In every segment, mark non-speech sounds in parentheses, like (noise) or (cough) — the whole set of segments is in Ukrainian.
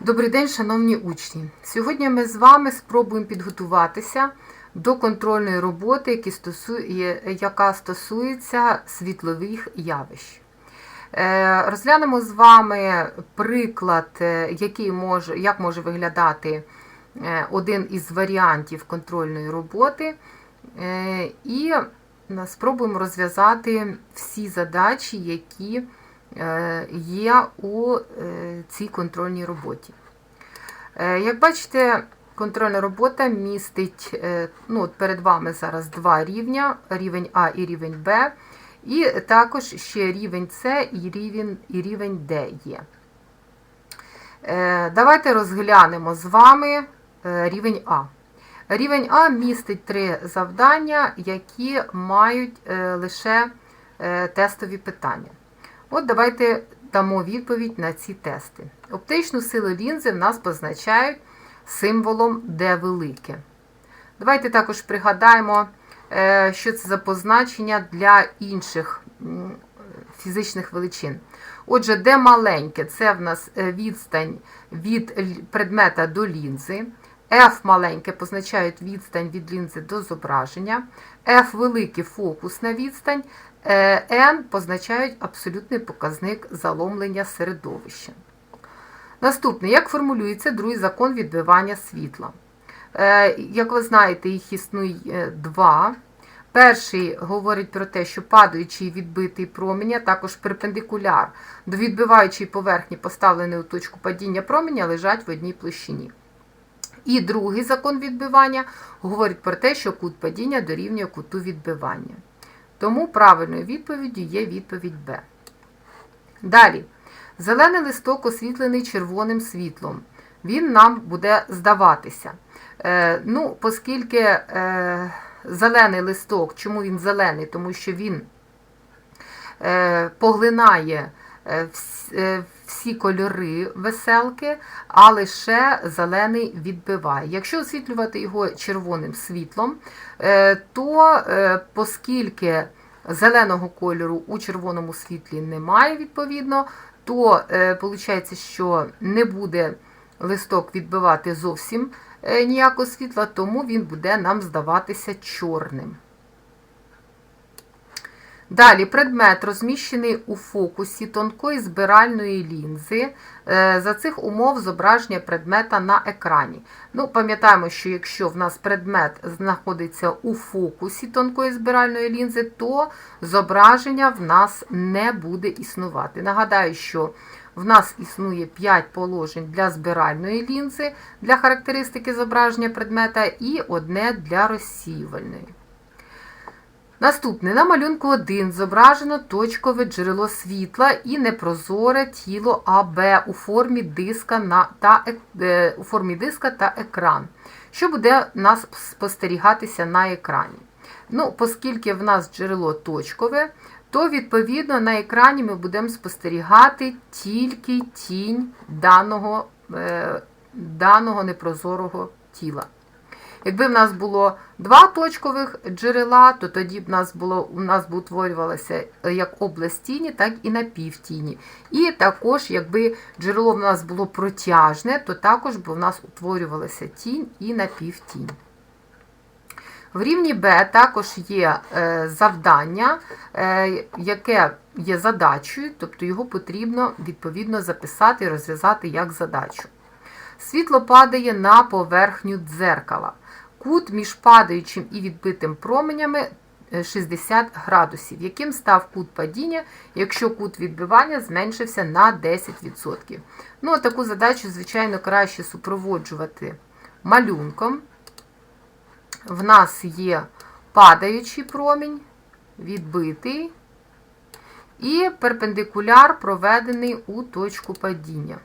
Добрий день, шановні учні! Сьогодні ми з вами спробуємо підготуватися до контрольної роботи, яка стосується світлових явищ. Е, Розглянемо з вами приклад, е, який може, як може виглядати е, один із варіантів контрольної роботи, і спробуємо розв'язати всі задачі, які є у е, цій контрольній роботі. Е, Як бачите, контрольна робота містить, е, ну, от перед вами зараз два рівня: рівень А і рівень Б, і також ще рівень С і рівень, і рівень Д є. Е, Давайте розглянемо з вами е, рівень А. Рівень А містить три завдання, які мають е, лише е, тестові питання. От давайте дамо відповідь на ці тести. Оптичну силу лінзи в нас позначають символом D велике. Давайте також пригадаємо, е, що це за позначення для інших фізичних величин. Отже, D маленьке це в нас е, відстань від предмета до лінзи. F маленьке позначають відстань від лінзи до зображення. F великий фокусна відстань. Е, N позначають абсолютний показник заломлення середовища. Наступне, як формулюється другий закон відбивання світла? Е, Як ви знаєте, їх існує е, два. Перший говорить про те, що падаючий відбитий променя, також перпендикуляр до відбиваючої поверхні, поставленої у точку падіння променя, лежать в одній площині. І другий закон відбивання говорить про те, що кут падіння дорівнює куту відбивання. Тому правильною відповіддю є відповідь Б. Далі. Зелений листок освітлений червоним світлом. Він нам буде здаватися. Е, ну, Оскільки е, зелений листок, чому він зелений? Тому що він е, поглинає всі кольори веселки, а лише зелений відбиває. Якщо освітлювати його червоним світлом, е, то е, оскільки зеленого кольору у червоному світлі немає, відповідно, то виходить, що не буде листок відбивати зовсім е, ніякого світла, тому він буде нам здаватися чорним. Далі предмет розміщений у фокусі тонкої збиральної лінзи. Е, За цих умов зображення предмета на екрані. Ну, Пам'ятаємо, що якщо в нас предмет знаходиться у фокусі тонкої збиральної лінзи, то зображення в нас не буде існувати. Нагадаю, що в нас існує 5 положень для збиральної лінзи, для характеристики зображення предмета і одне для розсіювальної. Наступне на малюнку 1 зображено точкове джерело світла і непрозоре тіло АБ у формі диска на, та, ек- е, у формі диска та екран, що буде нас спостерігатися на екрані. Ну, Оскільки в нас джерело точкове, то відповідно на екрані ми будемо спостерігати тільки тінь даного, е, даного непрозорого тіла. Якби в нас було два точкових джерела, то тоді б нас було, у нас б утворювалося як область тіні, так і напівтіні. І також, якби джерело в нас було протяжне, то також б у нас утворювалася тінь і напівтінь. В рівні Б також є е, завдання, е, яке є задачею, тобто його потрібно відповідно записати і розв'язати як задачу. Світло падає на поверхню дзеркала. Кут між падаючим і відбитим променями е, 60 градусів, яким став кут падіння, якщо кут відбивання зменшився на 10%. Ну, таку задачу, звичайно, краще супроводжувати малюнком. В нас є падаючий промінь, відбитий, і перпендикуляр проведений у точку падіння.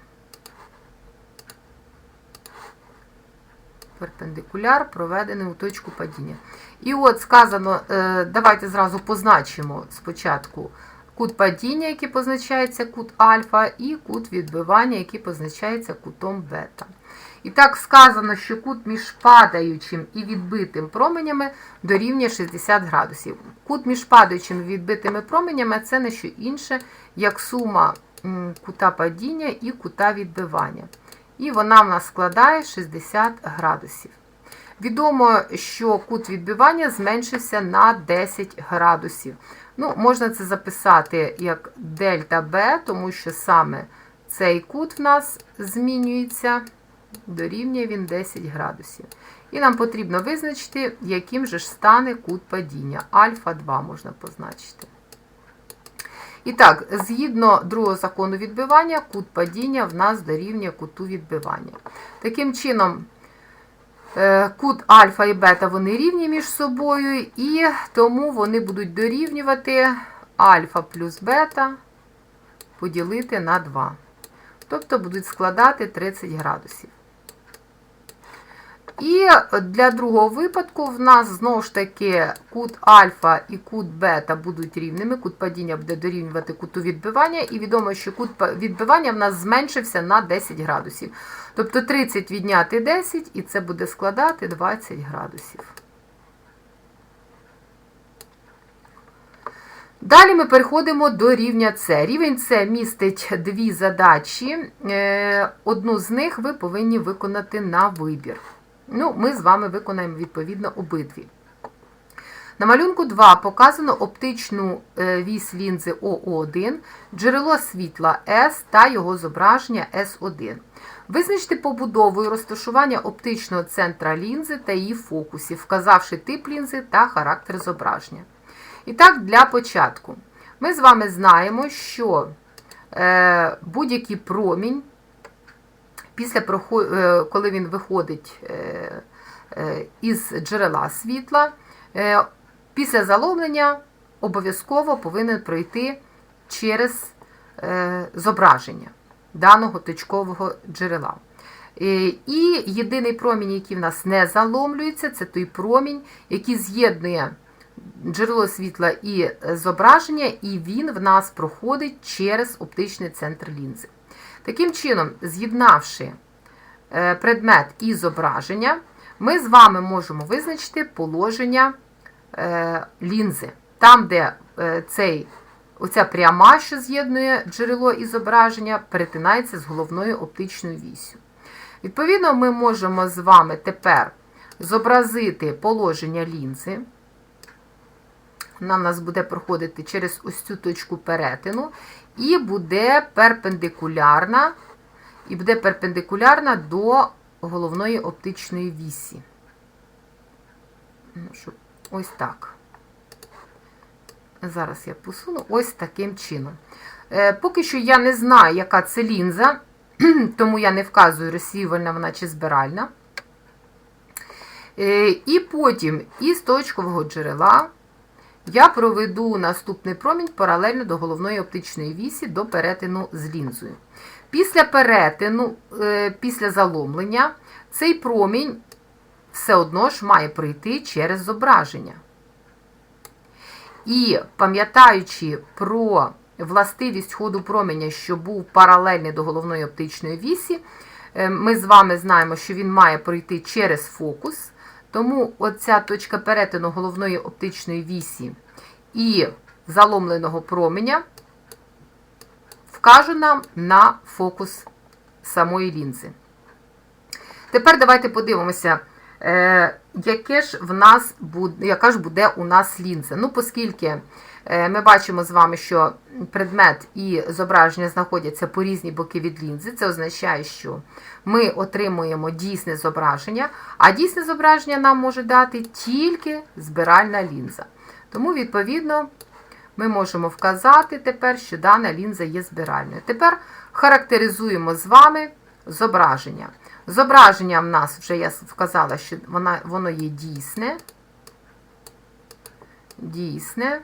Перпендикуляр проведений у точку падіння. І от сказано, е, давайте зразу позначимо спочатку кут падіння, який позначається кут альфа, і кут відбивання, який позначається кутом бета. І так сказано, що кут між падаючим і відбитим променями дорівнює 60 градусів. Кут між падаючим і відбитими променями це не що інше, як сума кута падіння і кута відбивання. І вона в нас складає 60 градусів. Відомо, що кут відбивання зменшився на 10 градусів. Ну, Можна це записати як дельта Б, тому що саме цей кут в нас змінюється, дорівнює він 10 градусів. І нам потрібно визначити, яким же ж стане кут падіння. Альфа 2 можна позначити. І так, згідно другого закону відбивання, кут падіння в нас дорівнює куту відбивання. Таким чином, е, кут альфа і бета вони рівні між собою, і тому вони будуть дорівнювати альфа плюс бета поділити на 2. Тобто будуть складати 30 градусів. І для другого випадку в нас знову ж таки кут альфа і кут бета будуть рівними, кут падіння буде дорівнювати куту відбивання, і відомо, що кут відбивання в нас зменшився на 10 градусів. Тобто 30 відняти 10, і це буде складати 20 градусів. Далі ми переходимо до рівня С. Рівень С містить дві задачі. Е, Одну з них ви повинні виконати на вибір. Ну, Ми з вами виконаємо відповідно обидві. На малюнку 2 показано оптичну е, вісь лінзи ОО1, джерело світла С та його зображення С1. Визначте побудову і розташування оптичного центра лінзи та її фокусів, вказавши тип лінзи та характер зображення. І так, для початку. Ми з вами знаємо, що е, будь-який промінь, після е, коли він виходить е, е, із джерела світла, після заломлення обов'язково повинен пройти через зображення даного точкового джерела. І єдиний промінь, який в нас не заломлюється, це той промінь, який з'єднує джерело світла і зображення, і він в нас проходить через оптичний центр лінзи. Таким чином, з'єднавши е, предмет і зображення, ми з вами можемо визначити положення е, лінзи. Там, де е, цей, оця пряма, що з'єднує джерело і зображення, перетинається з головною оптичною вісю. Відповідно, ми можемо з вами тепер зобразити положення лінзи. Вона в нас буде проходити через ось цю точку перетину, і буде перпендикулярна, і буде перпендикулярна до головної оптичної вісі. Ну, ось так. Зараз я посуну ось таким чином. Е, поки що я не знаю, яка це лінза, (clears throat) тому я не вказую, розсіювальна вона чи збиральна. Е, і потім із точкового джерела я проведу наступний промінь паралельно до головної оптичної вісі до перетину з лінзою. Після перетину, е, після заломлення, цей промінь все одно ж має пройти через зображення. І пам'ятаючи про властивість ходу променя, що був паралельний до головної оптичної вісі, е, ми з вами знаємо, що він має пройти через фокус. Тому оця точка перетину головної оптичної вісі і заломленого променя вкаже нам на фокус самої лінзи. Тепер давайте подивимося, яке ж в нас буде, яка ж буде у нас лінза. Ну, оскільки е, ми бачимо з вами, що предмет і зображення знаходяться по різні боки від лінзи, це означає, що ми отримуємо дійсне зображення, а дійсне зображення нам може дати тільки збиральна лінза. Тому, відповідно, ми можемо вказати тепер, що дана лінза є збиральною. Тепер характеризуємо з вами зображення. Зображення в нас вже я вказала, що воно, воно є дійсне. Дійсне.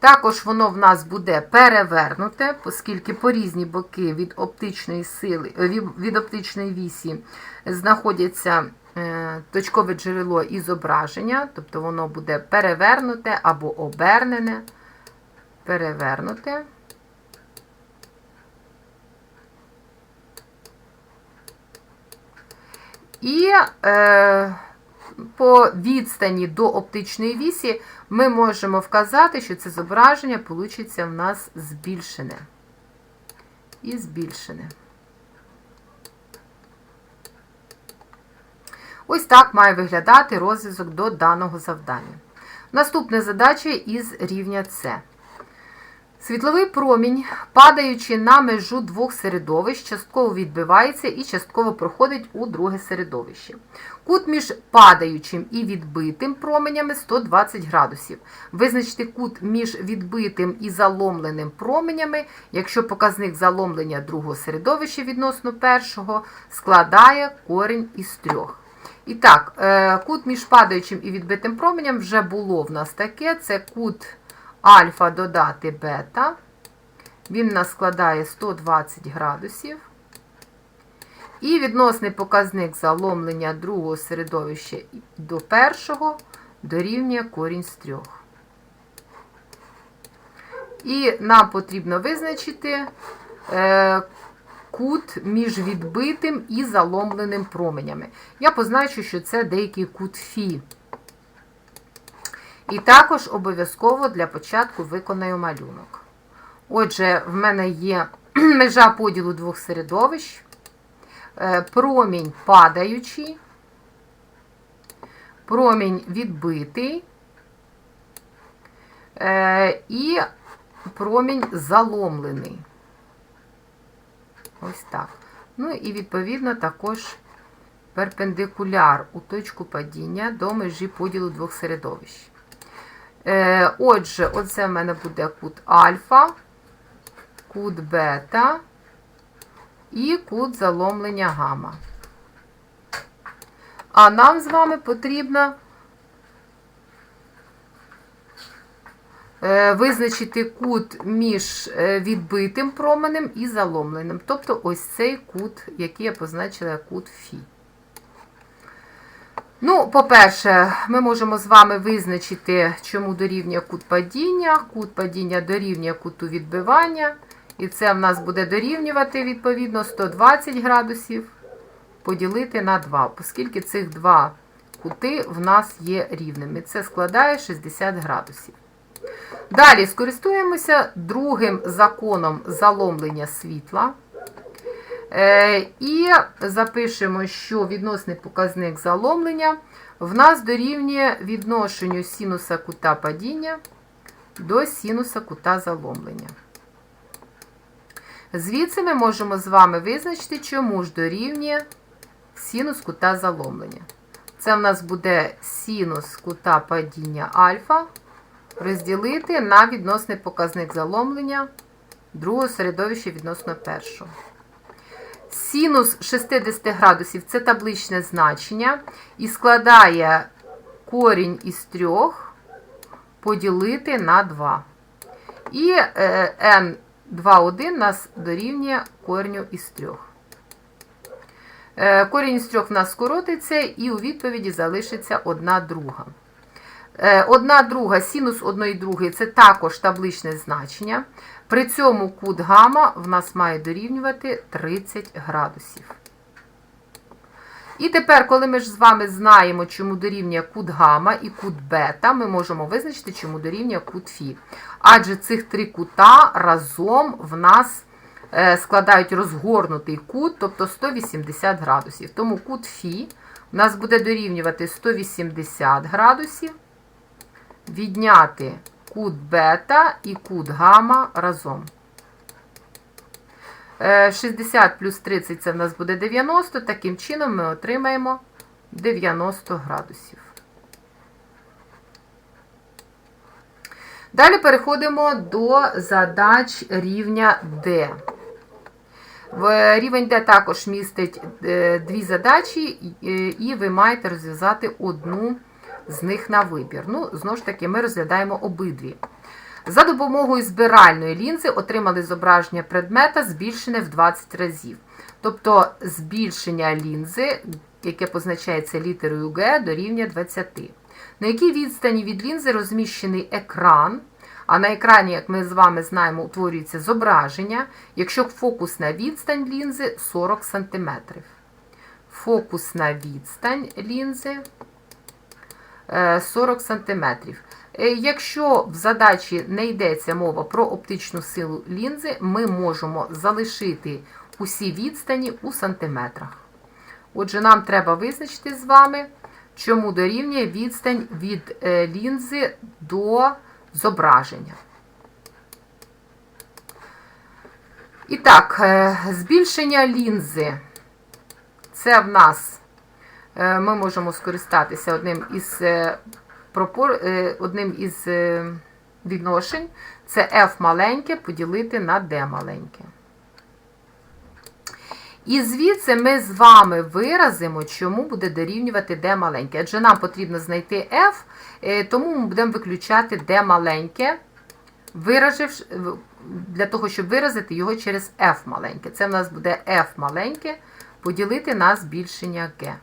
Також воно в нас буде перевернуте, оскільки по різні боки від оптичної сили, від оптичної вісі знаходяться Е, точкове джерело і зображення, тобто воно буде перевернуте або обернене, перевернуте. І е, по відстані до оптичної вісі ми можемо вказати, що це зображення получиться в нас збільшене. І збільшене. Ось так має виглядати розв'язок до даного завдання. Наступна задача із рівня С. Світловий промінь, падаючи на межу двох середовищ, частково відбивається і частково проходить у друге середовище. Кут між падаючим і відбитим променями 120 градусів. Визначити кут між відбитим і заломленим променями, якщо показник заломлення другого середовища відносно першого складає корінь із трьох. І так, е, кут між падаючим і відбитим променем вже було в нас таке. Це кут альфа додати бета. Він нас складає 120 градусів. І відносний показник заломлення другого середовища до першого дорівнює корінь з трьох. І нам потрібно визначити е, кут між відбитим і заломленим променями. Я позначу, що це деякий кут Фі. І також обов'язково для початку виконаю малюнок. Отже, в мене є (clears throat) межа поділу двох середовищ, е, промінь падаючий, промінь відбитий е, і промінь заломлений. Ось так. Ну і відповідно також перпендикуляр у точку падіння до межі поділу двох середовищ. Е, Отже, оце в мене буде кут альфа, кут бета і кут заломлення гамма. А нам з вами потрібно е, визначити кут між е, відбитим променем і заломленим. Тобто ось цей кут, який я позначила кут Фі. Ну, по-перше, ми можемо з вами визначити, чому дорівнює кут падіння. Кут падіння дорівнює куту відбивання. І це в нас буде дорівнювати, відповідно, 120 градусів поділити на 2, оскільки цих два кути в нас є рівними. Це складає 60 градусів. Далі скористуємося другим законом заломлення світла. Е, І запишемо, що відносний показник заломлення в нас дорівнює відношенню синуса кута падіння до синуса кута заломлення. Звідси ми можемо з вами визначити, чому ж дорівнює синус кута заломлення. Це в нас буде синус кута падіння альфа розділити на відносний показник заломлення другого середовища відносно першого. Синус 60 градусів це табличне значення і складає корінь із 3 поділити на 2. І n 2,1 нас дорівнює кореню із 3. Корінь із 3 в нас скоротиться, і у відповіді залишиться 1 друга. Одна друга, синус 1 другої це також табличне значення. При цьому кут гамма в нас має дорівнювати 30 градусів. І тепер, коли ми ж з вами знаємо, чому дорівнює кут гамма і кут бета, ми можемо визначити, чому дорівнює кут фі. Адже цих три кута разом в нас складають розгорнутий кут, тобто 180 градусів. Тому кут фі у нас буде дорівнювати 180 градусів відняти кут бета і кут гамма разом. 60 плюс 30 це в нас буде 90, таким чином ми отримаємо 90 градусів. Далі переходимо до задач рівня D. Рівень D також містить дві задачі, і ви маєте розв'язати одну з них на вибір. Ну, знову ж таки, ми розглядаємо обидві. За допомогою збиральної лінзи отримали зображення предмета збільшене в 20 разів. Тобто збільшення лінзи, яке позначається літерою Г, дорівнює 20. На якій відстані від лінзи розміщений екран. А на екрані, як ми з вами знаємо, утворюється зображення, якщо фокусна відстань лінзи 40 см. Фокусна відстань лінзи 40 см. Якщо в задачі не йдеться мова про оптичну силу лінзи, ми можемо залишити усі відстані у сантиметрах. Отже, нам треба визначити з вами, чому дорівнює відстань від е, лінзи до зображення. І так, е, збільшення лінзи. Це в нас е, ми можемо скористатися одним із, е, пропор... е, одним із е, відношень. Це F маленьке поділити на D маленьке. І звідси ми з вами виразимо, чому буде дорівнювати D маленьке. Адже нам потрібно знайти F, е, тому ми будемо виключати D маленьке, вираживши, для того, щоб виразити його через F маленьке. Це в нас буде F маленьке поділити на збільшення G.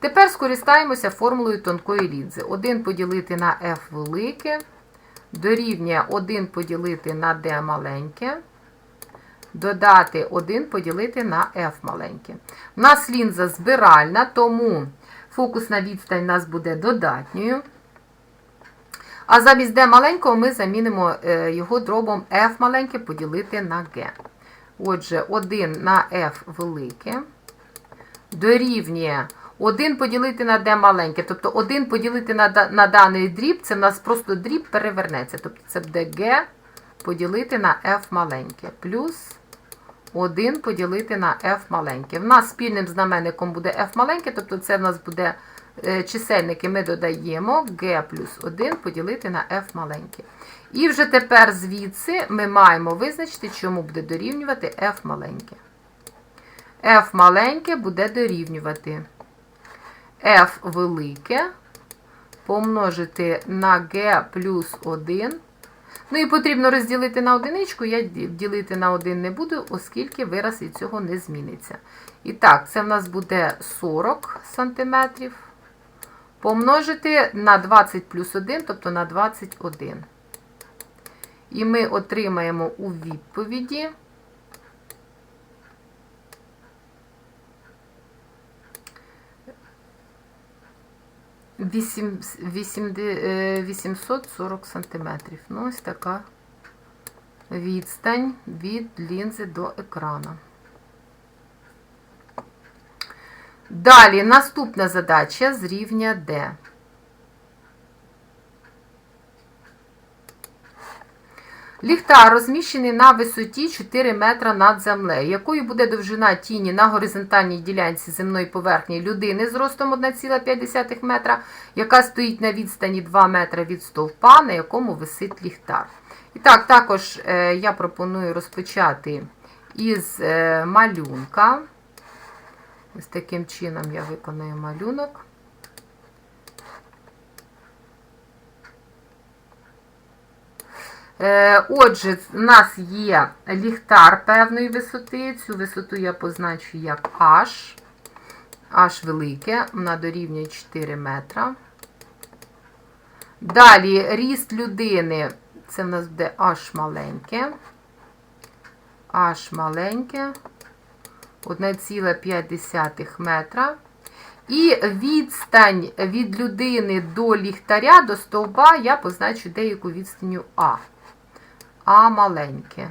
Тепер скористаємося формулою тонкої лінзи. 1 поділити на F велике, дорівнює 1 поділити на D маленьке, додати 1 поділити на F маленьке. У нас лінза збиральна, тому фокусна відстань у нас буде додатньою. А замість D маленького ми замінимо е, його дробом F маленьке поділити на G. Отже, 1 на F велике дорівнює 1 поділити на D маленьке. Тобто 1 поділити на, на даний дріб, це в нас просто дріб перевернеться. Тобто це буде G поділити на F маленьке. Плюс 1 поділити на F маленьке. В нас спільним знаменником буде F маленьке, тобто це в нас буде е, чисельники ми додаємо G плюс 1 поділити на F маленьке. І вже тепер звідси ми маємо визначити, чому буде дорівнювати F маленьке. F маленьке буде дорівнювати F велике помножити на G плюс 1. Ну і потрібно розділити на одиничку, я ділити на 1 не буду, оскільки вираз від цього не зміниться. І так, це в нас буде 40 см. Помножити на 20 плюс 1, тобто на 21. І ми отримаємо у відповіді 840 сантиметрів. Ну, ось така відстань від лінзи до екрану. Далі наступна задача з рівня D. Ліхтар розміщений на висоті 4 метра над землею. Якою буде довжина тіні на горизонтальній ділянці земної поверхні людини з ростом 1,5 метра, яка стоїть на відстані 2 метра від стовпа, на якому висить ліхтар. І так, також е, я пропоную розпочати із е, малюнка. Ось таким чином я виконую малюнок. Отже, у нас є ліхтар певної висоти. Цю висоту я позначу як H. H велике, вона дорівнює 4 метра. Далі ріст людини, це в нас буде H маленьке. H маленьке. 1,5 метра. І відстань від людини до ліхтаря, до стовба, я позначу деяку відстанню А. А маленьке.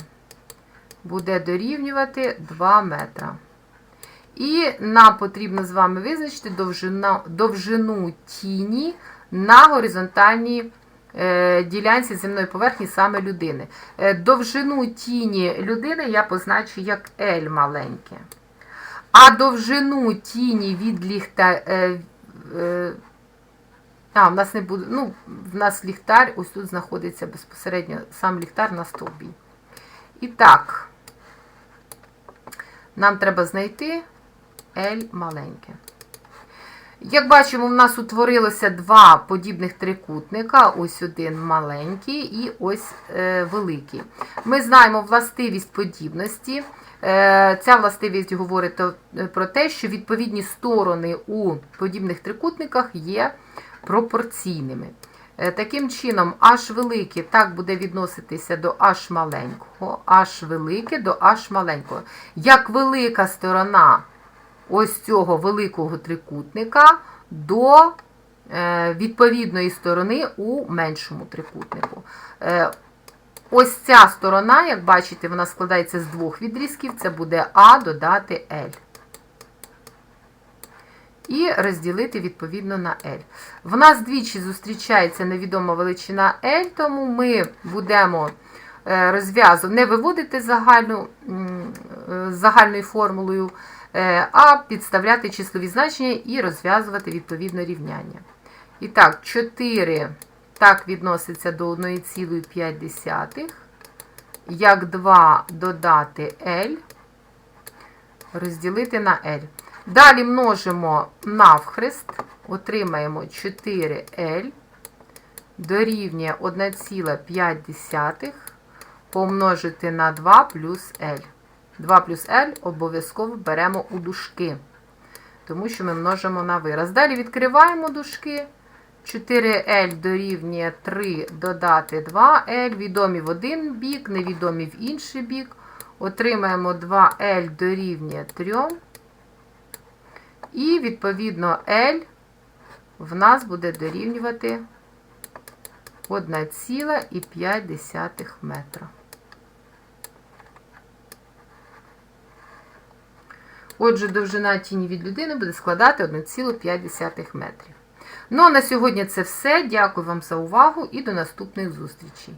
Буде дорівнювати 2 метра. І нам потрібно з вами визначити довжину, довжину тіні на горизонтальній е, ділянці земної поверхні саме людини. Е, довжину тіні людини я позначу як L маленьке. А довжину тіні від ліхта. Е, е, а, в нас не буде. Ну, в нас ліхтар, ось тут знаходиться безпосередньо сам ліхтар на стовбі. І так, нам треба знайти L маленьке. Як бачимо, в нас утворилося два подібних трикутника, ось один маленький і ось е, великий. Ми знаємо властивість подібності. Е, ця властивість говорить про те, що відповідні сторони у подібних трикутниках є пропорційними. Е, Таким чином, h велике так буде відноситися до h маленького, h велике до h маленького. Як велика сторона ось цього великого трикутника до е, відповідної сторони у меншому трикутнику. Е, Ось ця сторона, як бачите, вона складається з двох відрізків. Це буде А додати L. і розділити відповідно на L. В нас двічі зустрічається невідома величина L, тому ми будемо е, розв'язу не виводити загальну, е, загальною формулою, е, а підставляти числові значення і розв'язувати відповідно рівняння. І так, 4 так відноситься до 1,5, як 2 додати L, розділити на L. Далі множимо навхрест, отримаємо 4L, дорівнює 1,5 помножити на 2 плюс L. 2 плюс L обов'язково беремо у дужки, тому що ми множимо на вираз. Далі відкриваємо дужки. 4L дорівнює 3 додати 2L, відомі в один бік, невідомі в інший бік. Отримаємо 2L дорівнює 3. І, відповідно, L в нас буде дорівнювати 1,5 метра. Отже, довжина тіні від людини буде складати 1,5 метрів. Ну, а на сьогодні це все. Дякую вам за увагу і до наступних зустрічей.